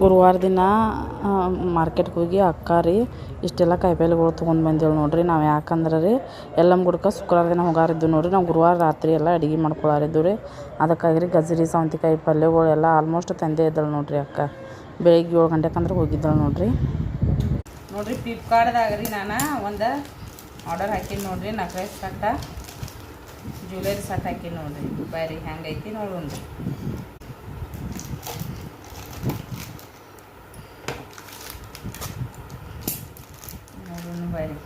ಗುರುವಾರ ದಿನ ಮಾರ್ಕೆಟ್ಗೆ ಹೋಗಿ ಅಕ್ಕ ರೀ, ಇಷ್ಟೆಲ್ಲ ಕಾಯಿಪಲ್ಲೆಗಳು ತೊಗೊಂಡು ಬಂದೇವು ನೋಡಿರಿ, ನಾವು ಯಾಕಂದ್ರೆ ರೀ ಎಲ್ಲಮ್ಮ ಗುಡ್ಕ ಶುಕ್ರವಾರ ದಿನ ಹೋಗಾರಿದ್ದು ನೋಡಿರಿ, ನಾವು ಗುರುವಾರ ರಾತ್ರಿ ಎಲ್ಲ ಅಡುಗೆ ಮಾಡ್ಕೊಳಾರಿದ್ದು ರೀ. ಅದಕ್ಕಾಗಿ ರೀ ಗಜ್ಜರಿ ಸೌಂತಿಕಾಯಿ ಪಲ್ಯಗಳು ಎಲ್ಲ ಆಲ್ಮೋಸ್ಟ್ ತಂದೆ ಇದ್ದಳು ನೋಡ್ರಿ ಅಕ್ಕ. ಬೆಳಿಗ್ಗೆ ಏಳು ಗಂಟೆಗೆ ಅಂದ್ರೆ ಹೋಗಿದ್ದಳು ನೋಡಿರಿ. ನೋಡಿರಿ ಫ್ಲಿಪ್ಕಾರ್ಟ್ದಾಗ ರೀ ನಾನು ಒಂದು ಆರ್ಡರ್ ಹಾಕಿನಿ ನೋಡಿರಿ ನಕ್ರೆಸ್ ಸಟ್ಟ ಜ್ಯುವೆಲರಿ ಸಟ್ ಹಾಕಿನಿ ನೋಡಿರಿ. ಬರ್ರಿ ಹೆಂಗೈತಿ ನೋಡೋಣ ನೋಡೋಣ ಬರ್ರಿ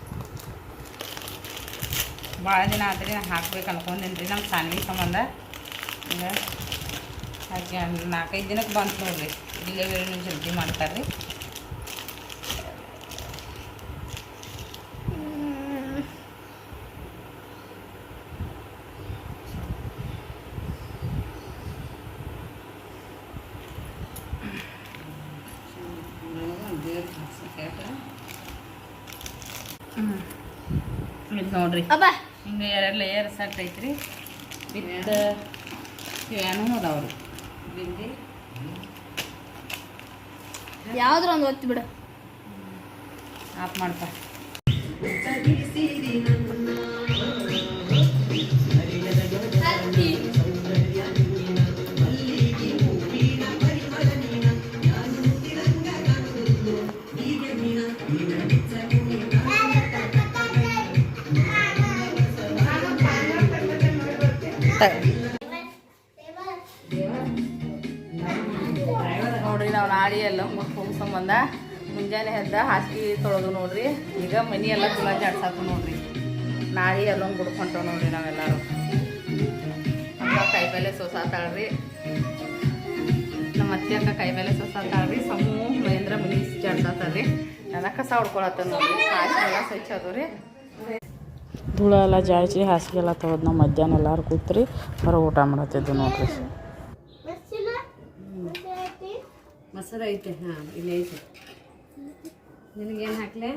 ಭಾಳ ದಿನ ಆತ್ರಿ, ನಾ ಹಾಕ್ಬೇಕು ಅನ್ಕೊಂಡೇನಿ ರೀ ನಮ್ಮ ಸಾನ್ವಿ ಸಂಬಂಧ. ಈಗ ಹಾಕಿ ನಾಲ್ಕೈದು ದಿನಕ್ಕೆ ಬಂತು ನೋಡಿರಿ. ಡಿಲಿವರಿನೂ ಜಲ್ದಿ ಮಾಡ್ತಾರೆ ರೀ ಇದು ನೋಡ್ರಿ. ಹಿಂಗ ಎರಡು ಲೇಯರ್ ಸೆಟ್ ಐತ್ರಿ. ವಿತ್ ಅದಾವ್ರಿ ಬಿಂದಿ. ಯಾವ್ದ್ರ ಒಂದು ಒತ್ತಿ ಬಿಡು. ಆಫ್ ಮಾಡ್ತಾ ನೋಡ್ರಿ, ನಾವು ನಾಳೆ ಎಲ್ಲ ಹೋಗೋ ಸಂಬಂಧ ಮುಂಜಾನೆ ಎದ್ದ ಹಾಸಿಗೆ ತೊಳೆದು ನೋಡ್ರಿ. ಈಗ ಮನಿ ಎಲ್ಲ ಚಲೋ ಜಾಡ್ಸಾಕು ನೋಡ್ರಿ. ನಾಳೆ ಎಲ್ಲ ಬಿಡ್ಕೊಂಟವ್ ನೋಡ್ರಿ ನಾವೆಲ್ಲರೂ. ಅಕ್ಕ ಕಾಯಿಪಲ್ಲೆ ಸೊಸಾತಾಳ್ರಿ ನಮ್ಮ ಅತ್ತೆ ಅಕ್ಕ ಕಾಯಿಪಲ್ಲೆ ಸೊಸಾತಾಳ್ರಿ ಸಮೂಹ ಮಹೇಂದ್ರ ಮನಿ ಜಾಡ್ಸಾತಾಳ್ರಿ ನನ್ನ ಕಸ ಹೊಡ್ಕೊಳತ್ತ ನೋಡ್ರಿ. ಎಲ್ಲ ಸ್ವಚ್ಛ ಅದು ರೀ ಧೂಳ ಎಲ್ಲ ಜಾಡ್ಸಿ ಹಾಸಿಗೆ ಎಲ್ಲ ತೊಳೆದು ನಾವು ಮಧ್ಯಾಹ್ನ ಎಲ್ಲರೂ ಕೂತ್ರಿ ಹೊರಗೆ ಊಟ ಮಾಡತ್ತಿದ್ದು ನೋಡ್ರಿ. ಮೊಸರು ಐತೆ ಹಾಂ ಇಲ್ಲಿ ಐತೆ. ನಿನಗೇನು ಹಾಕ್ಲೆ?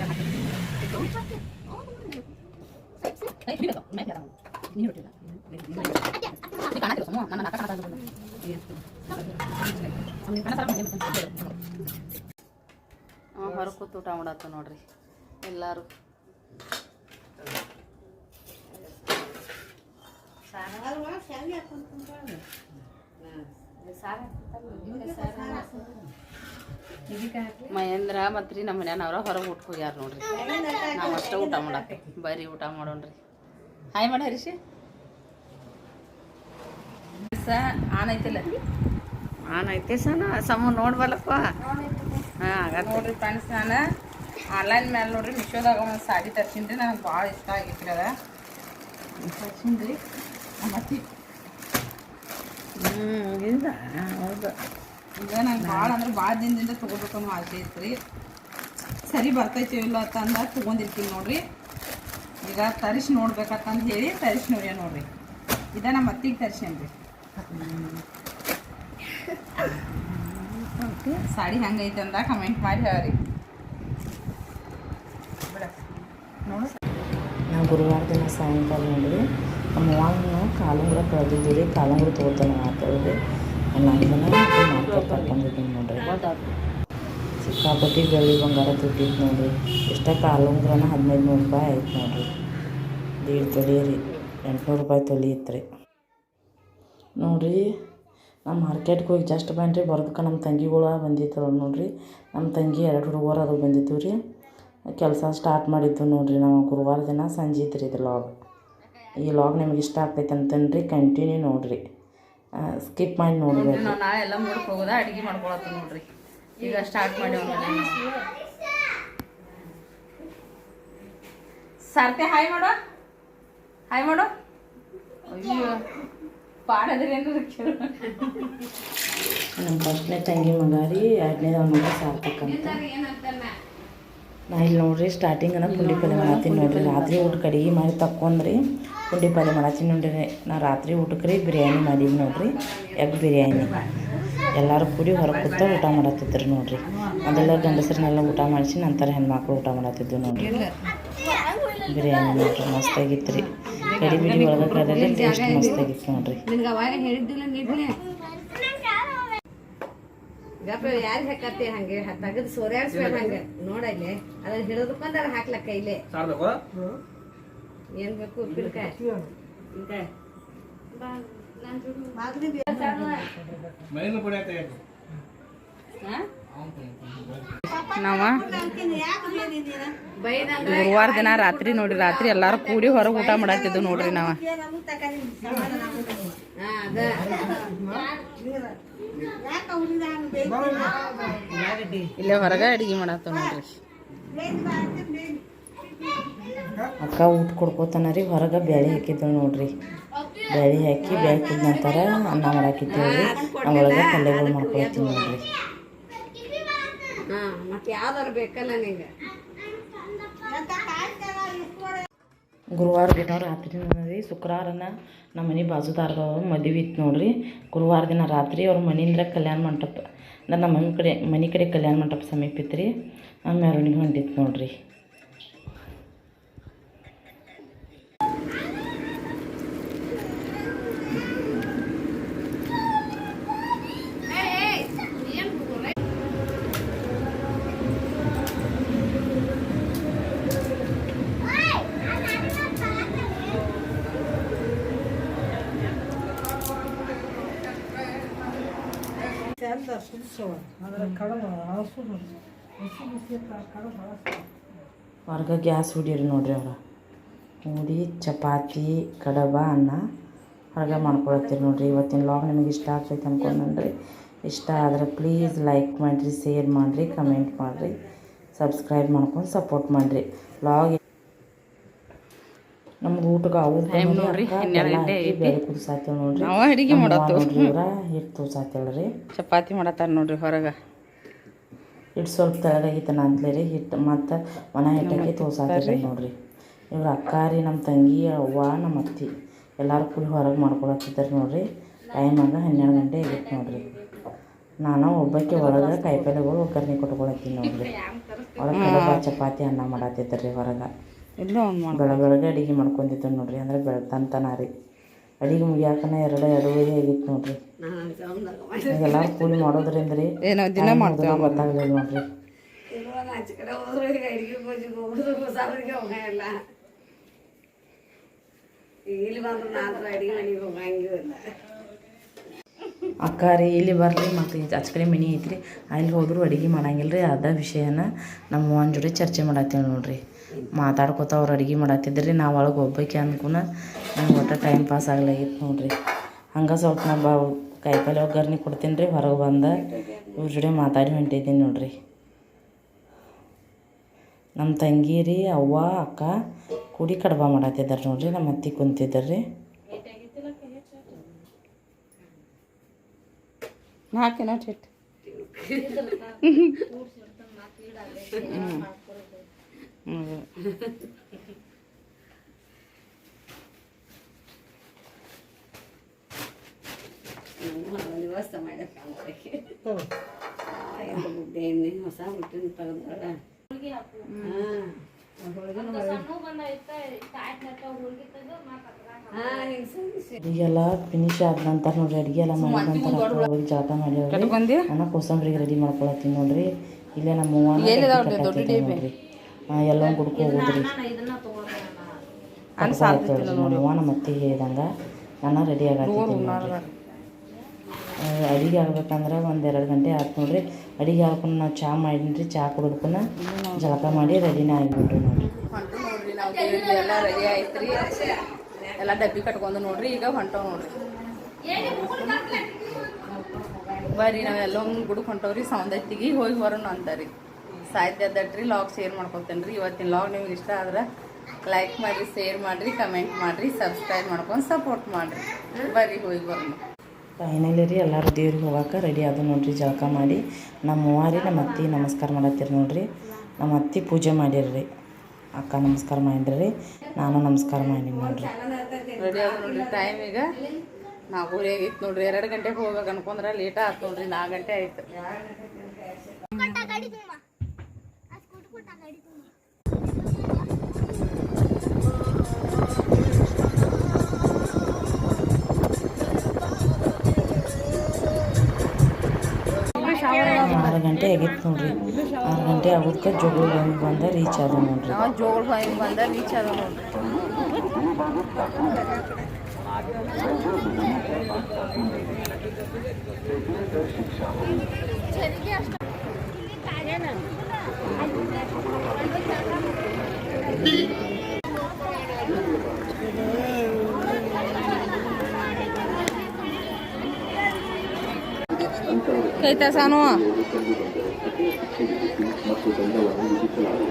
ಹೊರಗೆ ಕೂತು ಊಟ ಮಾಡತ್ತ ನೋಡ್ರಿ. ಎಲ್ಲರೂ. ಮಹೇಂದ್ರ ಮತ್ತು ರೀ ನಮ್ಮ ಮನ್ಯಾನವ್ರ ಹೊರಗೆ ಊಟಕ್ಕೆ ಹೋಗ್ಯಾರ ನೋಡ್ರಿ. ನಾವು ಅಷ್ಟೇ ಊಟ ಮಾಡಕ್ಕೆ ಬರೀ ಊಟ ಮಾಡೋಣ್ರಿ. ಹಾಯ್ ಮಾಡ ಹರೀಶಿ. ಸ ಆನ್ ಐತಿಲ್ಲ? ಆನ್ ಐತೆ ಸನ ಸಮ ನೋಡ್ಬಲ್ಲಪ್ಪ ಹಾಂ ನೋಡ್ರಿ ಫ್ರೆಂಡ್ಸ್ ನಾನು ಆನ್ಲೈನ್ ಮೇಲೆ ನೋಡ್ರಿ ಮಿಶೋದಾಗ ಒಂದು ಸಾಡಿ ತರ್ಸಿನ್ರಿ ನನಗೆ ಭಾಳ ಇಷ್ಟ ಆಗಿತ್ತು ಅದ. ತರ್ಸಿನ್ರಿ. ಮತ್ತೆ ಹ್ಞೂ ಹೌದು. ಈಗ ನಂಗೆ ಭಾಳ ಅಂದ್ರೆ ಭಾಳ ದಿನದಿಂದ ತೊಗೋಬೇಕು ಅನ್ನೋ ಐತೆ ರೀ ಸರಿ ಬರ್ತೈತಿ ಇಲ್ಲ ಅಂತ ಅಂದಾಗ ತೊಗೊಂಡಿರ್ತೀನಿ ನೋಡ್ರಿ. ಈಗ ತರಿಸಿ ನೋಡ್ಬೇಕಂತಂದು ಹೇಳಿ ತರಿಸಿ ನೋಡ್ಯ ನೋಡ್ರಿ. ಇದ ನಮ್ಮ ಅತ್ತಿಗೆ ತರ್ಸೇನಿ ಸಾಡಿ ಹೆಂಗೈತೆ ಅಂದ ಕಮೆಂಟ್ ಮಾಡಿ ಹೇಳ್ರಿ. ನೋಡು ಗುರುವಾರ ದಿನ ಸಾಯಂಕಾಲ ನೋಡಿರಿ ನಮ್ಮ ಕಾಲಂಗ್ರ ಕಾಲುಂಗ್ರ ಕಳೆದಿದ್ದು ಕಾಲಂಗ್ರ ತೊಗೋತಾನೆ ಮಾತಾಡಿದ್ರಿ ಸಿಕ್ಕಾಪಟ್ಟಿ ಬೆಳ್ಳಿ ಬಂಗಾರ ತುಟ್ಟಿತ್ತು ನೋಡ್ರಿ ಇಷ್ಟ ಕಾಲುಂಗ್ರನ ಹದಿನೈದು ನೂರು ರೂಪಾಯಿ ಆಯ್ತು ನೋಡ್ರಿ ದೀಡ್ ತೊಲಿ ರೀ ಎಂಟುನೂರು ರೂಪಾಯಿ ತೊಲಿ ಇತ್ತು ರೀ ನೋಡ್ರಿ ನಮ್ಮ ಮಾರ್ಕೆಟ್ಗೆ ಹೋಗಿ ಜಸ್ಟ್ ಬಂದ್ರಿ ಬರೋದಕ್ಕೆ ನಮ್ಮ ತಂಗಿಗಳು ಬಂದಿತ್ತು ನೋಡ್ರಿ. ನಮ್ಮ ತಂಗಿ ಎರಡು ಹುಡುಗರು ಅದು ಬಂದಿತ್ತು ರೀ. ಕೆಲಸ ಸ್ಟಾರ್ಟ್ ಮಾಡಿದ್ದು ನೋಡ್ರಿ ನಾವು ಗುರುವಾರ ದಿನ ಸಂಜೆ ಇತ್ತು ರೀ ಇದು ಲಾಗ್ ಈ ಲಾಗ್ ನಿಮ್ಗೆ ಇಷ್ಟ ಆಗ್ತೈತೆ ಅಂತಂದ್ರಿ ಕಂಟಿನ್ಯೂ ನೋಡ್ರಿ. ಸ್ಕಿಪ್ ಮಾಡಿ ನೋಡಿ ನೋಡ್ಬೇಕು ನಾವು ನಾಳೆ ಎಲ್ಲ ಮುಡ್ಕ್ ಹೋಗೋದ ಅಡಿಗೆ ಮಾಡ್ಕೊಳತ್ತ ನೋಡ್ರಿ. ಈಗ ಸ್ಟಾರ್ಟ್ ಮಾಡಿ ಸರ್ತೆ ಹಾಯ್ ಮಾಡೋ. ಹಾಯ್ ಮಾಡೋ. ಅಯ್ಯೋ ಪಾಡದ್ರಿ ಏನ್ರಿ ಕೇಳು. ನಮ್ಮ ಫಸ್ಟ್ನೇ ತಂಗಿ ಮಗ ರೀ ಎರಡನೇ ಮಗ ಸಾರ್ಥಕ್ ಅಂತ. ನಾ ಇಲ್ಲಿ ನೋಡ್ರಿ ಸ್ಟಾರ್ಟಿಂಗನ ಪುಂಡಿ ಪಲ್ಯ ಮಾಡ್ತೀನಿ ನೋಡ್ರಿ. ರಾತ್ರಿ ಊಟ ಕಡಿಗೆ ಮಾಡಿ ತಕ್ಕೊಂಡ್ರಿ. ಪುಂಡಿ ಪಲ್ಯ ಮಾಡತ್ತೀನಿ ನೋಡಿರಿ ನಾ ರಾತ್ರಿ ಊಟಕ್ಕೆ ರೀ ಬಿರಿಯಾನಿ ಮಾಡೀವಿ ನೋಡಿರಿ. ಎಗ್ ಬಿರಿಯಾನಿ. ಎಲ್ಲರೂ ಕೂಡಿ ಹೊರಗೆ ಕೂತ ಊಟ ಮಾಡತ್ತಿದ್ರು ನೋಡಿರಿ. ಮೊದಲ ಗಂಡಸರನ್ನೆಲ್ಲ ಊಟ ಮಾಡಿಸಿ ನಂತರ ಹೆಣ್ಮಕ್ಳು ಊಟ ಮಾಡತ್ತಿದ್ದು ನೋಡಿರಿ. ಬಿರಿಯಾನಿ ನೋಡ್ರಿ ಮಸ್ತಾಗಿತ್ತು ರೀ. ಕಡಿ ಬಿಡಿ ಒಳಗೆ ಕರೆದ್ರೆ ಟೇಸ್ಟ್ ಮಸ್ತಾಗಿತ್ತು ನೋಡ್ರಿ. ಯಾರು ಹಾಕತ್ತೆ ಹಂಗೆ? ತೆಗೆದು ಸೋರ್ಯಾಡ್ಸ್ಬೇಕು ಹಂಗೆ. ನೋಡಲ್ಲೇ ಅದ್ರ ಹಿಡಿದುಕೊಂಡಾರ ಹಾಕ್ಲಕ್ಕ ಕೈಲೆ ಏನ್ ಬೇಕು? ಉಪ್ಪಿನಕಾಯಿ. ಉಪ್ಪಿನಕಾಯಿ. ನಾವ ಗುರುವಾರ ದಿನ ರಾತ್ರಿ ನೋಡಿ ರಾತ್ರಿ ಎಲ್ಲಾರು ಕೂಡಿ ಹೊರಗೆ ಊಟ ಮಾಡತ್ತಿದ್ದು ನೋಡ್ರಿ ನಾವು. ಹಾ ಅದ. ಇಲ್ಲೇ ಹೊರಗೆ ಅಡಿಗೆ ಮಾಡತ್ತ ನೋಡ್ರಿ. ಅಕ್ಕ ಊಟ ಕೊಡ್ಕೋತಾನ ರೀ. ಹೊರಗೆ ಬ್ಯಾಳಿ ಹಾಕಿದ್ದೆವು ನೋಡ್ರಿ. ಬ್ಯಾಳಿ ಹಾಕಿ ಬೇಳೆ ಕುದ ನಂತರ ಅನ್ನ ಮಾಡಾಕಿದ್ದೇವೆ ರೀ. ಅವಳಗೆ ಪಲ್ಯಗಳು ಮಾಡ್ಕೊಳ್ತೀವಿ ನೋಡ್ರಿ. ಗುರುವಾರ ದಿನ ರಾತ್ರಿ ರೀ ಶುಕ್ರವಾರನ ನಮ್ಮ ಮನೆ ಬಾಜುದಾರ ಮದುವೆ ಇತ್ತು ನೋಡ್ರಿ. ಗುರುವಾರ ದಿನ ರಾತ್ರಿ ಅವ್ರ ಮನೆಯಿಂದ ಕಲ್ಯಾಣ ಮಂಟಪ ಅಂದ್ರೆ ನಮ್ಮ ಮನೆ ಕಡೆ ಮನೆ ಕಡೆ ಕಲ್ಯಾಣ ಮಂಟಪ ಸಮೀಪ ಇತ್ತು ರೀ. ಮೆರವಣಿಗೆ ಹೊಂಟಿತ್ತು ನೋಡ್ರಿ. ಹೊರ್ಗೆ ಗ್ಯಾಸ್ ಹುಡೀರಿ ನೋಡ್ರಿ ಅವ್ರ. ಹುಡಿ ಚಪಾತಿ, ಕಡಬ, ಅನ್ನ ಹೊರಗೆ ಮಾಡ್ಕೊಳತ್ತೀರಿ ನೋಡ್ರಿ. ಇವತ್ತಿನ ಲಾಗ್ ನಿಮಗೆ ಇಷ್ಟ ಆಗ್ತೈತೆ ಅನ್ಕೊಂಡ್ರಿ ಇಷ್ಟ ಆದರೆ ಪ್ಲೀಸ್ ಲೈಕ್ ಮಾಡಿರಿ ಶೇರ್ ಮಾಡಿರಿ ಕಮೆಂಟ್ ಮಾಡಿರಿ. ಸಬ್ಸ್ಕ್ರೈಬ್ ಮಾಡ್ಕೊಂಡು ಸಪೋರ್ಟ್ ಮಾಡಿರಿ. ಲಾಗ್ ನಮ್ಗೆ ಊಟಕ್ಕೆ ಅವು ನೋಡ್ರಿ, ಕುದಿಸಾತೇವೆ ನೋಡ್ರಿ. ನಾವ ಅಡಿಗೆ ಮಾಡತ್ತು ಹಿಟ್ಟು ತೋಸಾತೇಳ್ರಿ ಚಪಾತಿ ಮಾಡತ್ತಾರ ನೋಡ್ರಿ ಹೊರಗೆ. ಹಿಟ್ಟು ಸ್ವಲ್ಪ ತೆಳಗಾಗಿತ್ತು ನಂತಲೇ ರೀ ಹಿಟ್ಟು ಮತ್ತು ಒಣ ಹಿಟ್ಟಾಕಿ ತೋಸಾತಿರಿ ನೋಡ್ರಿ. ಇವ್ರ ಅಕ್ಕ ರೀ ನಮ್ಮ ತಂಗಿ ಅವ್ವ ನಮ್ಮ ಅತ್ತಿ ಎಲ್ಲರೂ ಫುಲ್ ಹೊರಗೆ ಮಾಡ್ಕೊಳತ್ತಿದ್ದಾರೆ ನೋಡ್ರಿ. ಟೈಮಾಗ ಹನ್ನೆರಡು ಗಂಟೆ ಆಗಿತ್ತು ನೋಡ್ರಿ. ನಾನು ಒಬ್ಬಕ್ಕೆ ಒಳಗೆ ಕಾಯಿಪಲ್ಲೆಗಳು ಒಗ್ಗರಣೆ ಕೊಟ್ಕೊಳತ್ತೀನಿ ನೋಡ್ರಿ. ಒಳಗೆ ಚಪಾತಿ ಅನ್ನ ಮಾಡತ್ತಿದ್ದಾರೆ ರೀ ಹೊರಗೆ. ಇಲ್ಲೋ ಒಂದು ಮಾಡ ಬೆಳ ಬೆಳಗ್ಗೆ ಅಡುಗೆ ಮಾಡ್ಕೊಂಡಿದ್ದು ನೋಡ್ರಿ ಅಂದ್ರೆ ಬೆಳತಂತನ ರೀ. ಅಡಿಗೆ ಮುಗಿಯಾಕನ ಎರಡು ಎರಡೂವರೆ ಆಗಿತ್ತು ನೋಡ್ರಿ. ಎಲ್ಲ ಕೂಲಿ ಮಾಡೋದ್ರಿಂದ ರೀ ಏನೋ ದಿನ ಮಾಡ್ತೇವೆ ಗೊತ್ತಾಗಲಿಲ್ಲ ನೋಡ್ರಿ. ಇಲ್ಲಿ. ಬಂದ್ರೆ ನಾನು ಅಡಿಗೆ ಮನೆಗೆ ಹೋಗಂಗಿಲ್ಲ. ಅಕ್ಕ ರೀ, ಇಲ್ಲಿ ಬರ್ರಿ ಮತ್ತು ಆಚೆ ಕಡೆ ಮನೆ ಐತ್ರಿ. ಅಲ್ಲಿ ಹೋದ್ರು ಅಡುಗೆ ಮಾಡಂಗಿಲ್ಲ ರೀ, ಅದ ವಿಷಯನ ನಮ್ಮ ಅವ್ವನ ಜೋಡಿ ಚರ್ಚೆ ಮಾಡತ್ತೀವಿ ನೋಡ್ರಿ. ಮಾತಾಡ್ಕೊತ ಅವ್ರು ಅಡುಗೆ ಮಾಡತ್ತಿದ್ರಿ ನಾವು ಒಳಗೆ ಒಬ್ಬಕ್ಕೆ ಅಂದ್ಕೂನ ನಂಗೆ ಒಟ್ಟು ಟೈಮ್ ಪಾಸ್ ಆಗ್ಲಾಗಿತ್ತು ನೋಡ್ರಿ. ಹಂಗೆ ಸ್ವಲ್ಪ ನಮ್ಮ ಬಾ ಕಾಯಿಪಲ್ಲೆ ಒಗ್ಗರ್ನಿ ಕೊಡ್ತೀನಿ ರೀ, ಹೊರಗೆ ಬಂದ ಇವ್ರ ಜೋಡಿ ಮಾತಾಡಿ ಹೊಂಟಿದ್ದೀನಿ ನೋಡ್ರಿ. ನಮ್ಮ ತಂಗಿ ರೀ, ಅವ್ವ, ಅಕ್ಕ ಕೂಡಿ ಕಡ್ಬ ಮಾಡತ್ತಿದ್ದಾರೆ ನೋಡ್ರಿ ನಮ್ಮ ಅತ್ತಿ ಕುಂತಿದ್ದಾರೆ ರೀ. ಹಾಕಿನ ಹಿಟ್ಟು ವ್ಯವಸ್ಥೆ ಮಾಡಕ್ಕೆ ಮುದ್ದೆ ಎಣ್ಣೆ ಹೊಸ ಹುಟ್ಟಿನ ತೆಗೆದ್ರಲ್ಲ ಈಗೆಲ್ಲ ಫಿನಿಶ್ ಆದ ನಂತರ ನೋಡ್ರಿ ಅಡಿಗೆ ಎಲ್ಲ ಮಾಡಿದ ನಂತರ ಹೋಗಿ ಜಳಕ ಮಾಡ್ಯಾವ್ರಿ ಕಟ್ಕೊಂಡಿ ನಾನು ಕೋಸಂಬರಿಗೆ ರೆಡಿ ಮಾಡ್ಕೊಳತ್ತೀನಿ ನೋಡ್ರಿ. ಇಲ್ಲೇ ನಮ್ಮ ನೋಡ್ರಿ. ಎಲ್ಲ ಗುಡ್ಕೊ ಹೋಗುದ್ರಿ ಅನ್ ನಮ್ಮ ಅವ್ವ ನಮ್ಮ ಅತ್ತಿ ಹೇಳ್ದಂಗ ನಾನು ರೆಡಿ ಆಗತ್ತೀನಿ ನೋಡ್ರಿ. ಅಡಿಗೆ ಆಗ್ಬೇಕಂದ್ರೆ ಒಂದು ಎರಡು ಗಂಟೆ ಆಯ್ತು ನೋಡ್ರಿ. ಅಡಿಗೆ ಹಾಕೊಂಡು ನಾವು ಚಹಾ ಮಾಡಿನ್ರಿ ಚಹಾ ಕುಡ್ಕೊನ ಜಳಕ ಮಾಡಿ ರೆಡಿನ ಆಗಿಬಿಟ್ರಿ ಹೊಂಟು ನೋಡ್ರಿ, ನಾವು ಎಲ್ಲ ರೆಡಿ ಆಯ್ತ್ರಿ. ಎಲ್ಲ ಡಬ್ಬಿ ಕಟ್ಕೊಂಡು ನೋಡ್ರಿ, ಈಗ ಹೊಂಟವ್ ನೋಡ್ರಿ. ಬರ್ರಿ ನಾವೆಲ್ಲ ಗುಡಕ್ಕೆ ಹೊಂಟವ್ರಿ ಸೌಂದತ್ತಿಗೆ ಹೋಗಿ ಬರೋಣ ಅಂತಾರಿ ಸಾಹಿತ್ಯ ದಟ್ರಿ ಲಾಗ್ ಶೇರ್ ಮಾಡ್ಕೊತೇನೆ ರೀ. ಇವತ್ತಿನ ಲಾಗ್ ನಿಮ್ಗೆ ಇಷ್ಟ ಆದ್ರೆ ಲೈಕ್ ಮಾಡಿರಿ ಶೇರ್ ಮಾಡಿರಿ ಕಮೆಂಟ್ ಮಾಡಿರಿ ಸಬ್ಸ್ಕ್ರೈಬ್ ಮಾಡ್ಕೊಂಡು ಸಪೋರ್ಟ್ ಮಾಡಿರಿ. ಬರ್ರಿ, ಹೋಗಿ ಬರೋಣ. ಫೈನಲಿ ರೀ? ಎಲ್ಲರೂ ದೇವ್ರಿಗೆ ಹೋಗಕ್ಕೆ ರೆಡಿ ಅದು ನೋಡ್ರಿ ಜಳಕ ಮಾಡಿ. ನಮ್ಮ ರೀ ನಮ್ಮ ಅತ್ತಿ ನಮಸ್ಕಾರ ಮಾಡತ್ತೀರಿ ನೋಡ್ರಿ. ನಮ್ಮ ಅತ್ತಿ ಪೂಜೆ ಮಾಡಿರ್ರಿ ಅಕ್ಕ ನಮಸ್ಕಾರ ಮಾಡಿರಿ ನಾನು ನಮಸ್ಕಾರ ಮಾಡೀನಿ ನೋಡ್ರಿ. ರೆಡಿ ಆದ ನೋಡ್ರಿ ಟೈಮ್ ಈಗ. ನಾವು ಇತ್ತು ನೋಡ್ರಿ ಎರಡು ಗಂಟೆಗೆ ಹೋಗ್ಬೇಕು ಅನ್ಕೊಂಡ್ರೆ ಲೇಟ್ ಆಯ್ತು ನೋಡ್ರಿ ನಾಲ್ಕು ಗಂಟೆ ಆಯ್ತು. ಗಂಟೆ ಆಗಿತ್ತು ನೋಡ್ರಿ. ಆರು ಗಂಟೆ ಆಗೋದಕ್ಕೆ ಜೋಗಳು ಬಂದು ಬಂದ ರೀಚ್ ಆದ ನೋಡ್ರಿ. ನಾವು ಜೋಳ ಬಾಯಿ ಬಂದ ರೀಚ್ ಅದ ನೋಡ್ರಿ. ಕೈತಾ ಸಾನು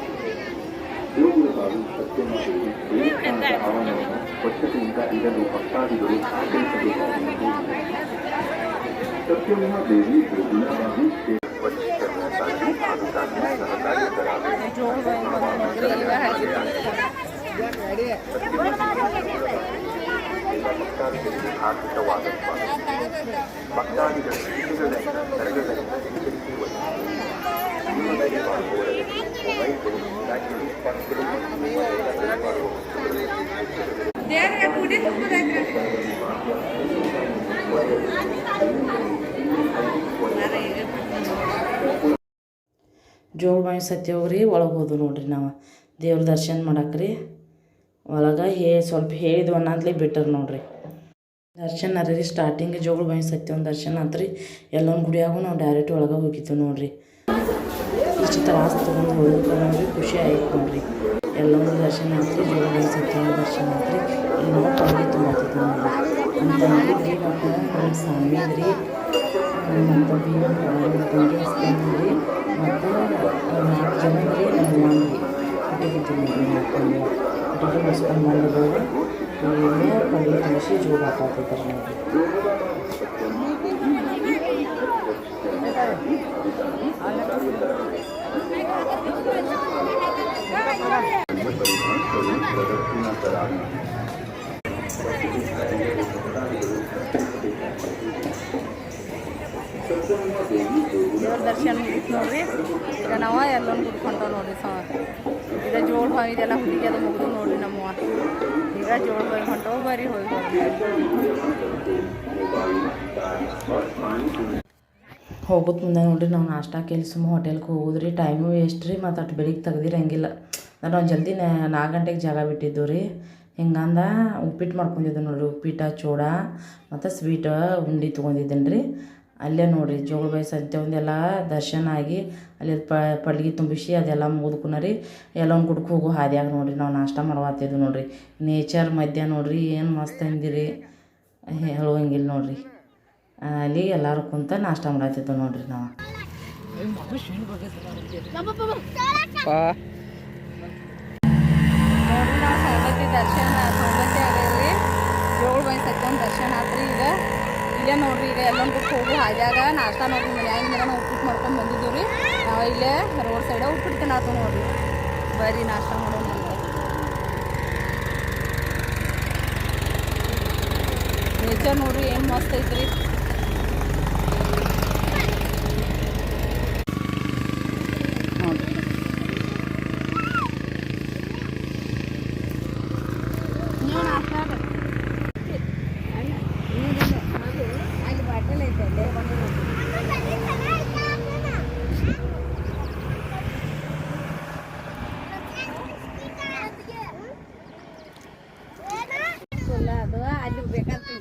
ಜೋಳ ಬಾಯಿ ಬಂದ ನೋಡ್ರಿ ಈಗ ಹಾಕಿರ್ತಾರೆ ಜೋಗ ಬಾವಿ ಸತ್ಯ ಹೋಗ್ರಿ ಒಳಗೆ ಹೋದು ನೋಡ್ರಿ ನಾವು. ದೇವ್ರ ದರ್ಶನ ಮಾಡಾಕ್ರಿ. ಒಳಗೆ ಹೇ, ಸ್ವಲ್ಪ ಹೇಳಿದ್ವು ಅನ್ನೋದ್ಲಿ ಬಿಟ್ಟರು ನೋಡ್ರಿ. ದರ್ಶನ ರೀ ಸ್ಟಾರ್ಟಿಂಗ್ ಜೋಗಳ ಬಾಯಿ ಸತ್ಯ ಒಂದು ದರ್ಶನ ಆತ್ರಿ. ಎಲ್ಲೊಂದು ಗುಡಿಯಾಗೂ ನಾವು ಡೈರೆಕ್ಟ್ ಒಳಗೆ ಹೋಗಿದ್ದೆವು ನೋಡ್ರಿ. ಇಷ್ಟು ರಾಸು ತೊಗೊಂಡು ಹೋಗೋಕೆ ನಮಗೆ ಖುಷಿ ಆಯ್ತು ನೋಡ್ರಿ. ಎಲ್ಲೊಂದು ದರ್ಶನ ಆತ್ರಿ ಜೋಗ ಬಾವಿ ಸತ್ಯ ಒಂದು ದರ್ಶನ ಆತ್ರಿ ಇಲ್ಲಿ ನಾವು ತೊಳಗಿ ತುಂಬತ್ತಿದ್ವಿ ನೋಡಿ ಅಂತಂದ್ರೆ ಮತ್ತು ನಮ್ಮ ಸ್ವಾಮಿ ರೀ ಮತ್ತು ಭೀಮ ತಂಗಿ ಹಸ್ತಾನ್ರಿ ಮತ್ತು ನಾಲ್ಕು ಜನ ರೀ, ನಮ್ಮ ಮಾಮಿ ಹುಟ್ಟಿಗಿದ್ವಿ ನೋಡಿ ನಾಲ್ಕು ಮಂದಿ ಹುಟ್ಟಿಗೆ ಮುಗಿಸ್ಕೊಂಡು ಬಂದಿದ್ದಾರೆ ತುಳಸಿ ಜೋಗ ಹಾಕಾತಿದ್ದಾರೆ ನೋಡ್ರಿ. ದೇವ್ರ ದರ್ಶನ ಮುಗಿತು ನೋಡ್ರಿ ಈಗ ನಾವು ಎಲ್ಲೊಂದು ಬಿಟ್ಕೊಂಡವ್ ನೋಡ್ರಿ ಸ ಈಗ ಜೋಳ ಬಾವಿ ಇದೆಲ್ಲ ಹುಡುಗಿ ಅದು ಮುಗಿದು ನೋಡ್ರಿ ನಮ್ಮ ಈಗ ಜೋಳ ಬಾವಿ ಹೊಂಟವು ಬರೀ ಹೋಗಿ ಹೋಗೋದು ಮುಂದೆ ನೋಡ್ರಿ, ನಾವು ನಾಷ್ಟಾ ಸುಮ್ಮನೆ ಹೋಟೆಲ್ಗೆ ಹೋಗೋದ್ರಿ. ಟೈಮು ವೇಸ್ಟ್ ರೀ? ಮತ್ತು ಅಷ್ಟು ಬೆಳಿಗ್ಗೆ ತೆಗ್ದಿರಂಗಿಲ್ಲ. ನಾನು ಜಲ್ದಿ ನಾಲ್ಕು ಗಂಟೆಗೆ ಜಾಗ ಬಿಟ್ಟಿದ್ದು ರೀ. ಹಿಂಗಂದ ಉಪ್ಪಿಟ್ಟು ಮಾಡ್ಕೊಂಡಿದ್ದೆ ನೋಡ್ರಿ ಉಪ್ಪಿಟ್ಟು ಚೂಡ, ಮತ್ತು ಸ್ವೀಟ್ ಉಂಡಿ ತೊಗೊಂಡಿದ್ದೇನೆ ರೀ. ಅಲ್ಲೇ ನೋಡ್ರಿ ಬೈ ಸಂತೆ ಒಂದೆಲ್ಲ ದರ್ಶನ ಆಗಿ ಅಲ್ಲಿ ಪಡ್ಗಿ ತುಂಬಿಸಿ ಅದೆಲ್ಲ ಮುಗಿದ್ಕುನ ರೀ. ಎಲ್ಲ ಒಂದು ಗುಡ್ಕೆ ಹೋಗೋ ಹಾದಿಯಾಗ ನೋಡ್ರಿ, ನಾವು ನಾಷ್ಟ ಮಾಡವತ್ತಿದ್ವಿ ನೋಡ್ರಿ. ನೇಚರ್ ಮಧ್ಯ ನೋಡ್ರಿ, ಏನು ಮಸ್ತ್ ಅಂದಿರಿ. ಹೇಳುವಂಗಿಲ್ಲ ನೋಡ್ರಿ. ಅಲ್ಲಿ ಎಲ್ಲರೂ ಕುಂತ ನಾಷ್ಟ ಮಾಡತ್ತಿದ್ದು ನೋಡ್ರಿ ನಾವು. ದರ್ಶನ ದರ್ಶನ ಆತ್ರಿ ಈಗ. ಇಲ್ಲೇ ನೋಡ್ರಿ ಈಗ ಬಿಟ್ಟು ಹೋಗು ಹಾದ್ಯಾಗ ನಾಷ್ಟ ನೋಡ್ರಿ ಮನ್ಯಾಗಿಂದ ನಾವು ಉಪ್ಪಿಟ್ಟು ಮಾಡ್ಕೊಂಡು ಬಂದಿದ್ದೀವಿ ರೀ ನಾವು ಇಲ್ಲೇ ರೋಡ್ ಸೈಡ ಉಪ್ಪಿಟ್ಟು ತಿನ್ನಾತು ನೋಡ್ರಿ. ಬರ್ರಿ ನಾಷ್ಟ ಮಾಡೋಣ ನೇಚರ್ ನೋಡ್ರಿ ಏನು ಮಸ್ತ್ ಐತ್ರಿ ನೋಡ್ರಿ ನೀವು ನಾಷ್ಟ ಅಲ್ಲಿ ಬಾಟಲ್ ಐತೆ ಅಲ್ಲೇ ಇಲ್ಲ ಅದು ಅಲ್ಲಿ ಬೇಕಾದ್ರೆ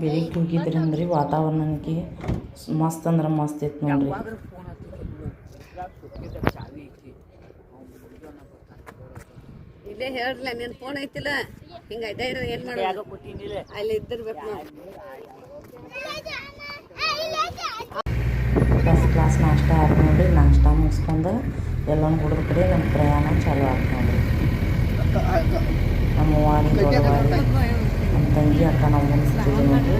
ಬೆಳಿಗ್ಗೆ ಹೋಗಿದ್ರಿ ಅಂದ್ರಿ ವಾತಾವರಣಕ್ಕೆ ಮಸ್ತ್ ಅಂದ್ರೆ ಮಸ್ತ್ ಇತ್ತು ನೋಡ್ರಿ. ಇಲ್ಲೇ ಹೇಳ್ರಲ್ಲ ನಿನ್ ಫೋನ್ ಐತಿಲ್ಲ. ಹಿಂಗ ಅಡ್ಡ ಇರೋ ಏನ್ ಮಾಡೋದು? ಅಲ್ಲಿ ಇದ್ದಿರ್ಬೇಕು ಫಸ್ಟ್ ಕ್ಲಾಸ್ ನಾಷ್ಟ ಆಯ್ತು ನೋಡ್ರಿ. ನಾಷ್ಟ ಮುಗಿಸ್ಕೊಂಡು ಎಲ್ಲ ಹುಡುಗ ಕಡೆ ನಮ್ಮ ಪ್ರಯಾಣ ಚಾಲು ಆಯ್ತು ನೋಡ್ರಿ ನಮ್ಮ ಅವ್ವಾರಿ ದೊಡ್ಡವಾರಿ ನಮ್ಮ ತಂಗಿ ಅಕ್ಕ ನಾವು ಮುಗಿಸ್ತಿದ್ವಿ ನೋಡ್ರಿ.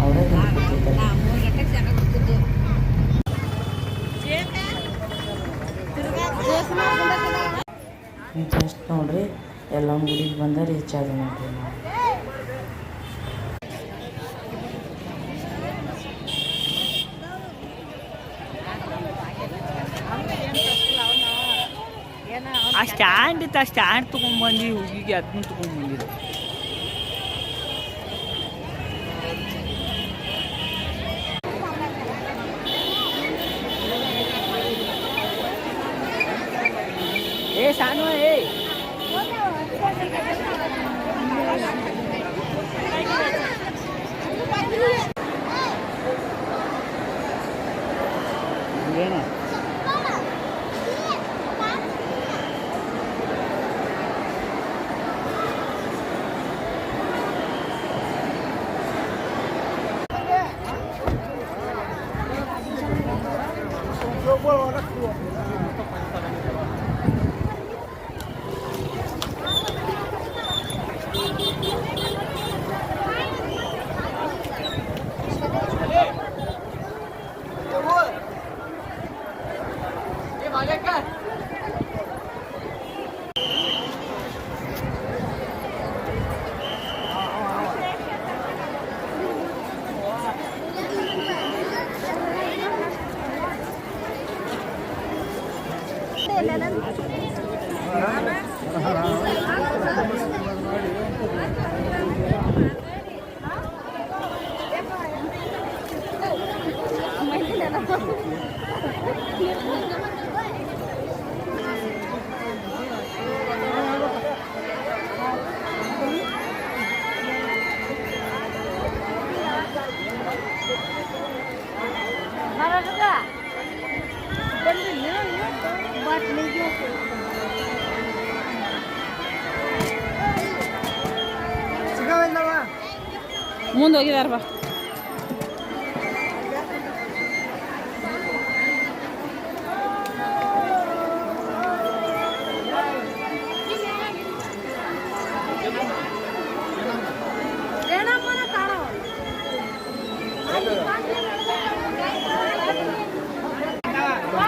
ಅವರೇ ಹಿಂಗೆ ಕೂತಿದ್ದಾರೆ ಜಸ್ಟ್ ನೋಡ್ರಿ ಎಲ್ಲ ಗುಡಿಗೆ ಬಂದ ರೀಚ್ ಆದ ನೋಡ್ರಿ ನಾವು. ಆ ಸ್ಟ್ಯಾಂಡ್ ಇತ್ತು ಆ ಸ್ಟ್ಯಾಂಡ್ ತೊಗೊಂಬಂದು ಹುಡುಗಿಗೆ ಅದನ್ನ ತೊಗೊಂಬಂದಿದ್ದು ಏ ಸಾನು ಏ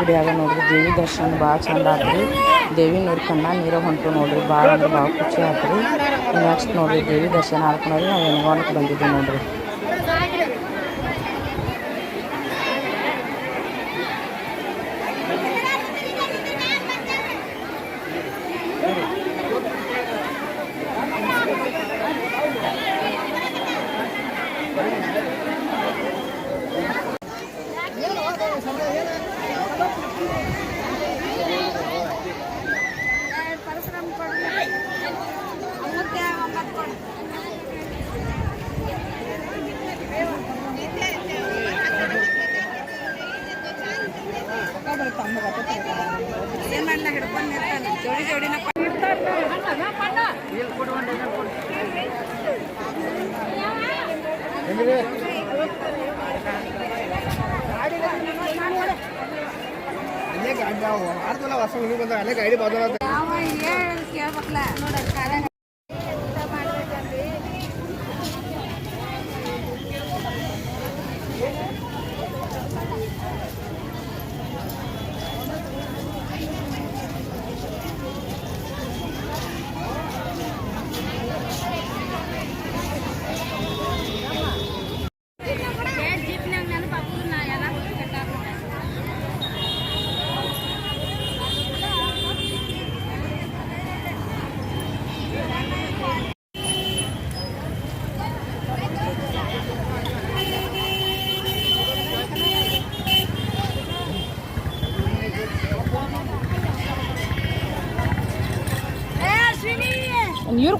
ಗುಡಿಯಾಗ ನೋಡ್ರಿ, ದೇವಿ ದರ್ಶನ ಭಾಳ ಚಂದ ಆತ್ರಿ. ದೇವಿ ನೋಡಿ ಕಣ್ಣ ನೀರ ಹೊಂಟು ನೋಡ್ರಿ, ಭಾಳ ಅಂದ್ರೆ ಭಾಳ ಖುಷಿ ಆತ್ರಿ. ನೆಕ್ಸ್ಟ್ ನೋಡ್ರಿ, ದೇವಿ ದರ್ಶನ ಆಡ್ಕೊಂಡ್ರಿ ನಾವು ಎನ್ಗೋಣಕ್ಕೆ ಬಂದಿದ್ದೀವಿ ನೋಡ್ರಿ. ನೀರು ಕೋಲ್ಡ್ ಇಲ್ಲ ಕೊಯ್ಲಿ ಇದನ್ನ ತೆಗೆದು ಹಾಕ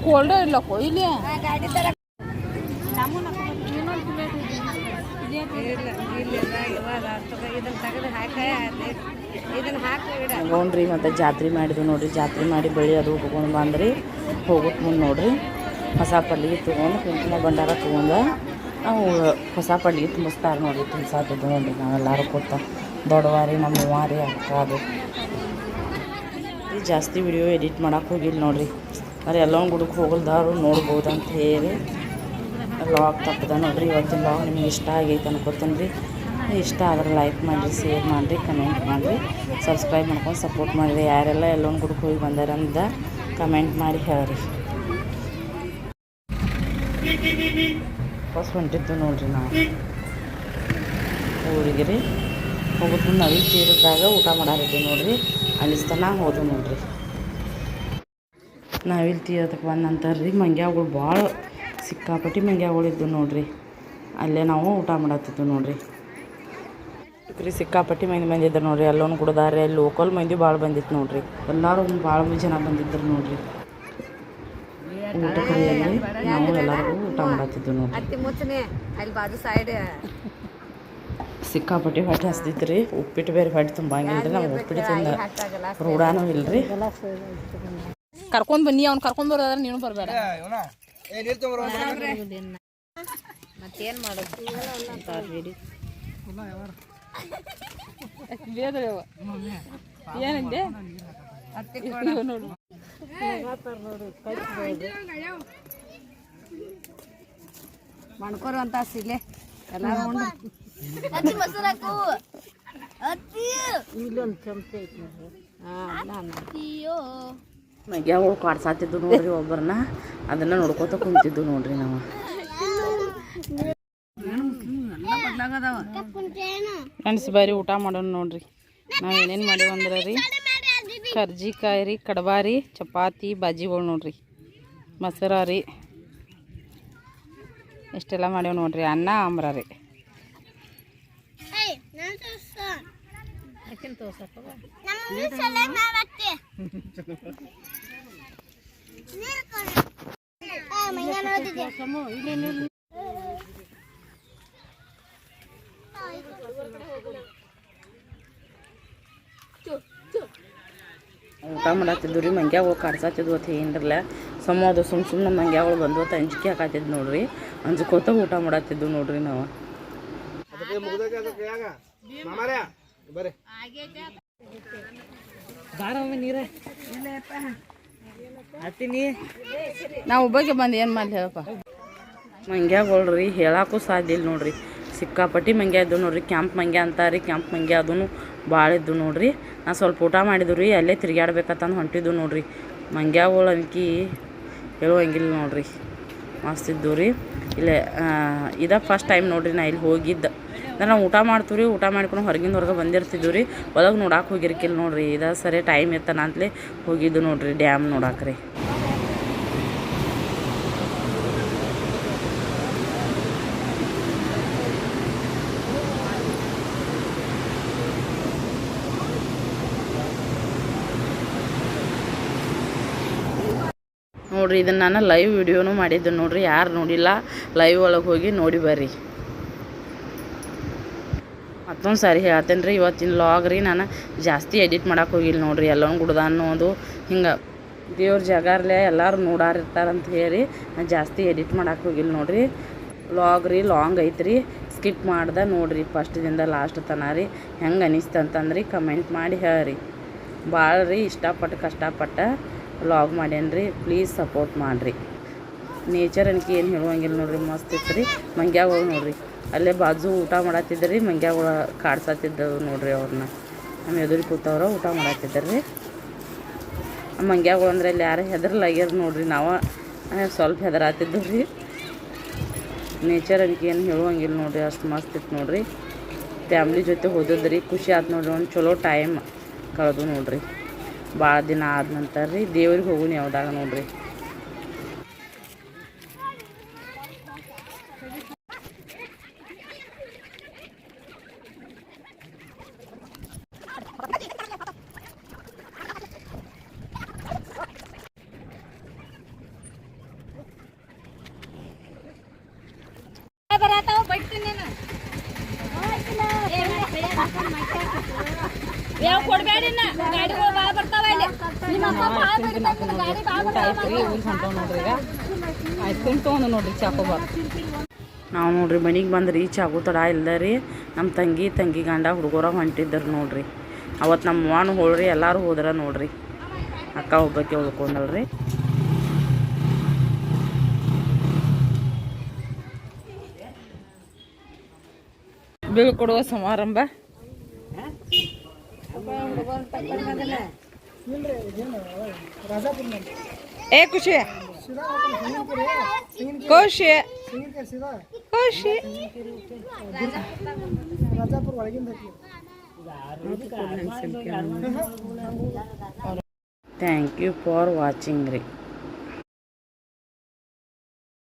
ಇದನ್ನ ಇಲ್ಲ ಕೊಯ್ಲಿ ತಗೊಂಡ್ರಿ ಮತ್ತು ಜಾತ್ರೆ ಮಾಡಿದ್ವಿ ನೋಡ್ರಿ. ಜಾತ್ರೆ ಮಾಡಿ ಬಳಿ ಅದು ತೊಗೊಂಡು ಬಂದ್ರಿ. ಹೋಗೋಕೆ ಮುಂದೆ ನೋಡ್ರಿ. ಹೊಸ ಪಲ್ಲಿಗೆ ತಗೊಂಡು ಕುಂಕುಮ ಭಂಡಾರ ತೊಗೊಂಡು ನಾವು ಹೊಸ ಪಲ್ಲಿಗೆ ತುಂಬಿಸ್ತಾರೆ ನೋಡ್ರಿ. ತುಂಬಿಸಾತದ್ದು ನೋಡ್ರಿ ನಾವೆಲ್ಲರೂ ಕೂತ. ದೊಡ್ಡವಾರಿ ನಮ್ಮ ಮೂವಾರಿ ಅಕ್ಕ ಅದು ಈ ಜಾಸ್ತಿ ವಿಡಿಯೋ ಎಡಿಟ್ ಮಾಡಕ್ಕೆ ಹೋಗಿಲ್ಲ ನೋಡ್ರಿ. ಬರೀ ಎಲ್ಲೊಂದು ಗುಡಕ್ಕೆ ಹೋಗಲ್ದಾರು ನೋಡ್ಬೋದು ಅಂತ ಹೇಳಿ ಲಾಗ್ ತಪ್ಪದ ನೋಡ್ರಿ, ಇವತ್ತಿನ ಲಾಗ್ ನಿಮ್ಗೆ ಇಷ್ಟ ಆಗೈತೆ ಅನ್ಕೋತೀನಿ ರೀ ಇಷ್ಟ ಆದ್ರೆ ಲೈಕ್ ಮಾಡಿರಿ ಶೇರ್ ಮಾಡಿರಿ ಕಮೆಂಟ್ ಮಾಡಿರಿ. ಸಬ್ಸ್ಕ್ರೈಬ್ ಮಾಡ್ಕೊಂಡು ಸಪೋರ್ಟ್ ಮಾಡಿರಿ. ಯಾರೆಲ್ಲ ಎಲ್ಲೊಂದು ಗುಡಕ್ಕೆ ಹೋಗಿ ಬಂದಾರ ಅಂದ ಕಮೆಂಟ್ ಮಾಡಿ ಹೇಳ್ರಿ. ಫಸ್ಟ್ ಹೊಂಟಿದ್ದು ನೋಡ್ರಿ ನಾವು. ಊರಿಗೆ ರೀ. ಹೋಗೋದು ನವಿ ತೀರದಾಗ ಊಟ ಮಾಡಾರಿದ್ದೀವಿ ನೋಡ್ರಿ. ಅಲ್ಲಿಸ್ತನ ಹೋದು ನೋಡ್ರಿ. ನವಿಲು ತೀರದಕ್ಕೆ ಬಂದ ನಂತರ ರೀ ಮಂಗ್ಯಾಗಳು ಭಾಳ ಸಿಕ್ಕಾಪಟ್ಟಿ ಮಂಗ್ಯಾಗಳು ಇದ್ದು ನೋಡ್ರಿ. ಅಲ್ಲೇ ನಾವು ಊಟ ಮಾಡತ್ತಿದ್ದು ನೋಡ್ರಿ. ರೀ ಸಿಕ್ಕಾಪಟ್ಟಿ ಮಂದಿ ಬಂದಿದ್ರು ನೋಡ್ರಿ. ಎಲ್ಲೋನು ಕುಡ್ದಾರೆ ಲೋಕಲ್ ಮಂದಿ ಭಾಳ ಬಂದಿತ್ತು ನೋಡ್ರಿ. ಎಲ್ಲರೂ ಭಾಳ ಜನ ಬಂದಿದ್ರು ನೋಡ್ರಿ. ಊಟ ಕರೆಯಲ್ಲಿ ನಾವು ಎಲ್ಲರಿಗೂ ಊಟ ಮಾಡತ್ತಿದ್ದು ನೋಡ್ರಿ. ಸಿಕ್ಕಾಪಟ್ಟಿ ಹೊಟ್ಟೆ ಹಸ್ದಿತ್ತು ರೀ ಉಪ್ಪಿಟ್ಟು ಬೇರೆ ಹೊಟ್ಟೆ ತುಂಬಂಗಿಲ್ಲ ರೀ ನಮ್ಗೆ ಉಪ್ಪಿಟ್ಟು ತಿಂದ ರೂಢಾನೂ ಇಲ್ಲ ರೀ ಕರ್ಕೊಂಡ್ ಬನ್ನಿ ಅವ್ನು ಕರ್ಕೊಂಡ್ ಬರೋದಾದ್ರೆ ನೀನು ಬರಬೇಡ. ಮತ್ತೇನ್ ಮಾಡೋದು? ಏನಂದೆ ಮಣ್ಕೋರು ಅಂತ ಸಿಲೆ ಎಲ್ಲಾರು ಉಂಡು. ಅತ್ತಿ ಹಾಂ ನಾನು ಅಯ್ಯೋ ಮಗ್ಯಾಗಳು ಕಾಡ್ಸಾತಿದ್ದು ನೋಡ್ರಿ ಒಬ್ಬರನ್ನ ಅದನ್ನ ನೋಡ್ಕೋತ ಕುಂತಿದ್ದು ನೋಡ್ರಿ ನಾವು. ಫ್ರೆಂಡ್ಸ್ ಬಾರಿ ಊಟ ಮಾಡೋಣ ನೋಡ್ರಿ. ನಾವು ಏನೇನು ಮಾಡೇವಂದ್ರೆ ಅಂದ್ರೆ ರೀ ಕರ್ಜಿಕಾಯಿ ರೀ ಕಡಬಾರಿ ಚಪಾತಿ ಬಾಜಿಗಳು ನೋಡ್ರಿ. ಮೊಸರ ರೀ. ಇಷ್ಟೆಲ್ಲ ಮಾಡೇವು ನೋಡ್ರಿ ಅನ್ನ ಆಮ್ರ ರೀ. ಏಯ್ ಊಟ ಮಾಡತ್ತಿದ್ದು ರೀ ಮಂಗ್ಯಾಗಳು ಕಾಡ್ಸಾತಿದ್ವು ಅಂತ ಏನಿರಲ್ಲ ಸಮ ಅದು ಸುಮ್ ಸುಮ್ಮನೆ ಮಂಗ್ಯಾಗಳು ಬಂದು ಅಂತ ಅಂಜಿಕೆ ಹಾಕತ್ತಿದ್ದು ನೋಡ್ರಿ ಅಂಜ್ಕೋತ ಊಟ ಮಾಡತ್ತಿದ್ದು ನೋಡ್ರಿ ನಾವು ನಾವು ಒಬ್ಬಕ್ಕೆ ಬಂದು ಏನು ಮಾಡ್ಲಿ ಹೇಳಪ್ಪ? ಮಂಗ್ಯಾಗಳು ರೀ ಹೇಳಕ್ಕೂ ಸಾಧ್ಯ ಇಲ್ಲ ನೋಡ್ರಿ. ಸಿಕ್ಕಾಪಟ್ಟಿ ಮಂಗ್ಯ ಇದ್ದು ನೋಡ್ರಿ ಕ್ಯಾಂಪ್ ಮಂಗ್ಯ ಅಂತಾರೆ ಕ್ಯಾಂಪ್ ಮಂಗ್ಯ ಅದೂ ಭಾಳ ಇದ್ದು ನೋಡ್ರಿ. ನಾ ಸ್ವಲ್ಪ ಊಟ ಮಾಡಿದ್ದು ರೀ ಅಲ್ಲೇ ತಿರ್ಗ್ಯಾಡ್ಬೇಕಂತಂದು ಹೊಂಟಿದ್ದು ನೋಡ್ರಿ. ಮಂಗ್ಯಾಗಳು ಅನ್ಕಿ ಹೇಳುವಂಗಿಲ್ಲ ನೋಡ್ರಿ. ಮಸ್ತ್ ಇದ್ದು ರೀ. ಇಲ್ಲೇ ಇದ ಫಸ್ಟ್ ಟೈಮ್ ನೋಡ್ರಿ ನಾ ಇಲ್ಲಿ ಹೋಗಿದ್ದ. ನಾವು ಊಟ ಮಾಡ್ತೀವಿ ಊಟ ಮಾಡ್ಕೊಂಡು ಹೊರಗಿಂದ ಹೊರಗೆ ಬಂದಿರ್ತಿದ್ವಿ ರೀ. ಒಳಗೆ ನೋಡಕ್ಕೆ ಹೋಗಿರ್ಕಿಲ್ಲ ನೋಡ್ರಿ, ಇದ ಸರಿ ಟೈಮ್ ಇತ್ತನ ಅಂತಲೇ ಹೋಗಿದ್ದು ನೋಡ್ರಿ ಡ್ಯಾಮ್ ನೋಡಕ್ಕೆ ರೀ. ನೋಡ್ರಿ, ಇದನ್ನ ನಾನು ಲೈವ್ ವಿಡಿಯೋನು ಮಾಡಿದ್ದೆ ನೋಡ್ರಿ, ಯಾರು ನೋಡಿಲ್ಲ ಲೈವ್ ಒಳಗೆ ಹೋಗಿ ನೋಡಿ ಬರ್ರಿ. ಮತ್ತೊಂದು ಸಾರಿ ಹೇಳ್ತೇನೆ ರೀ, ಇವತ್ತಿನ ಲಾಗ್ ರೀ ನಾನು ಜಾಸ್ತಿ ಎಡಿಟ್ ಮಾಡೋಕೆ ಹೋಗಿಲ್ಲ ನೋಡಿರಿ ಎಲ್ಲೊಂದು ಗುಡ್ದ ಅನ್ನೋದು. ಹಿಂಗೆ ದೇವ್ರ ಜಾಗಾರ್ಲೆ ಎಲ್ಲರೂ ನೋಡಾರಿರ್ತಾರಂತ ಹೇಳಿ ನಾನು ಜಾಸ್ತಿ ಎಡಿಟ್ ಮಾಡೋಕೆ ಹೋಗಿಲ್ಲ ನೋಡಿರಿ. ಲಾಗ್ ರೀ ಲಾಂಗ್ ಐತ್ರಿ ಸ್ಕಿಪ್ ಮಾಡ್ದೆ ನೋಡ್ರಿ ಫಸ್ಟ್ದಿಂದ ಲಾಸ್ಟ್ ತನ ರೀ. ಹೆಂಗೆ ಅನಿಸ್ತಂತಂದ್ರಿ ಕಮೆಂಟ್ ಮಾಡಿ ಹೇಳ್ರಿ. ಭಾಳ ರೀ ಇಷ್ಟಪಟ್ಟು ಕಷ್ಟಪಟ್ಟು ಲಾಗ್ ಮಾಡ್ಯಾನ್ರಿ ಪ್ಲೀಸ್ ಸಪೋರ್ಟ್ ಮಾಡಿರಿ. ನೇಚರ್ ಅನ್ಕೇನು ಏನು ಹೇಳುವಂಗಿಲ್ಲ ನೋಡ್ರಿ, ಮಸ್ತ್ ಇತ್ತು ರೀ ಮಂಗ್ಯಾಗಳು ನೋಡ್ರಿ. ಅಲ್ಲೇ ಬಾಜು ಊಟ ಮಾಡತ್ತಿದ್ದರು ರೀ ಮಂಗ್ಯಾಗಳು ಕಾಡ್ಸತ್ತಿದ್ದವು ನೋಡ್ರಿ ಅವ್ರನ್ನ ನಮ್ಮ ಎದುರು ಕೂತವ್ರ ಊಟ ಮಾಡತ್ತಿದ್ದರಿ ಮಂಗ್ಯಾಗಳು ಅಂದ್ರೆ ಇಲ್ಲಿ ಯಾರು ಹೆದರ್ಲಾಗ್ಯಾರ ನೋಡ್ರಿ ನಾವು. ಸ್ವಲ್ಪ ಹೆದರಾತಿದ್ದು ರೀ ನೇಚರ್ ಅದಕ್ಕೆ ಏನು ಹೇಳುವಂಗಿಲ್ಲ ನೋಡ್ರಿ, ಅಷ್ಟು ಮಸ್ತ್ ಇತ್ತು ನೋಡ್ರಿ. ಫ್ಯಾಮ್ಲಿ ಜೊತೆ ಹೋದದ್ರಿ, ಖುಷಿ ಆಯ್ತು ನೋಡ್ರಿ, ಒಂದು ಚಲೋ ಟೈಮ್ ಕಳೆದು ನೋಡ್ರಿ. ಭಾಳ ದಿನ ಆದ ನಂತರ ರೀ ದೇವ್ರಿಗೆ ಹೋಗುನಿ ಯಾವ್ದಾಗ ನೋಡ್ರಿ. ಐಸ್ ಕ್ರೀಮ್ ತೊಗೊಂಡು ನೋಡ್ರಿ ಚಾಕೋಬಾರ್ ನಾವು ನೋಡ್ರಿ ಮನೆಗೆ ಬಂದು ರೀಚ್ ಆಗೋ ತಡ ಇಲ್ಲ ರೀ. ನಮ್ಮ ತಂಗಿ ತಂಗಿ ಗಂಡ ಹುಡುಗರ ಹೊಂಟಿದ್ದರು ನೋಡ್ರಿ. ಅವತ್ತು ನಮ್ಮ ಮಾನು ಹೋಳ್ರಿ ಎಲ್ಲರೂ ಹೋದ್ರ ನೋಡ್ರಿ. ಅಕ್ಕ ಒಬ್ಬಕ್ಕೆ ಉಳ್ಕೊಂಡಲ್ರಿ. ಬೀಳ್ಕೊಡುವ ಸಮಾರಂಭ. ಏ ಖುಷಿ. ಖುಷಿ. ಖುಷಿ. ಥ್ಯಾಂಕ್ ಯು ಫಾರ್ ವಾಚಿಂಗ್ ರೀ.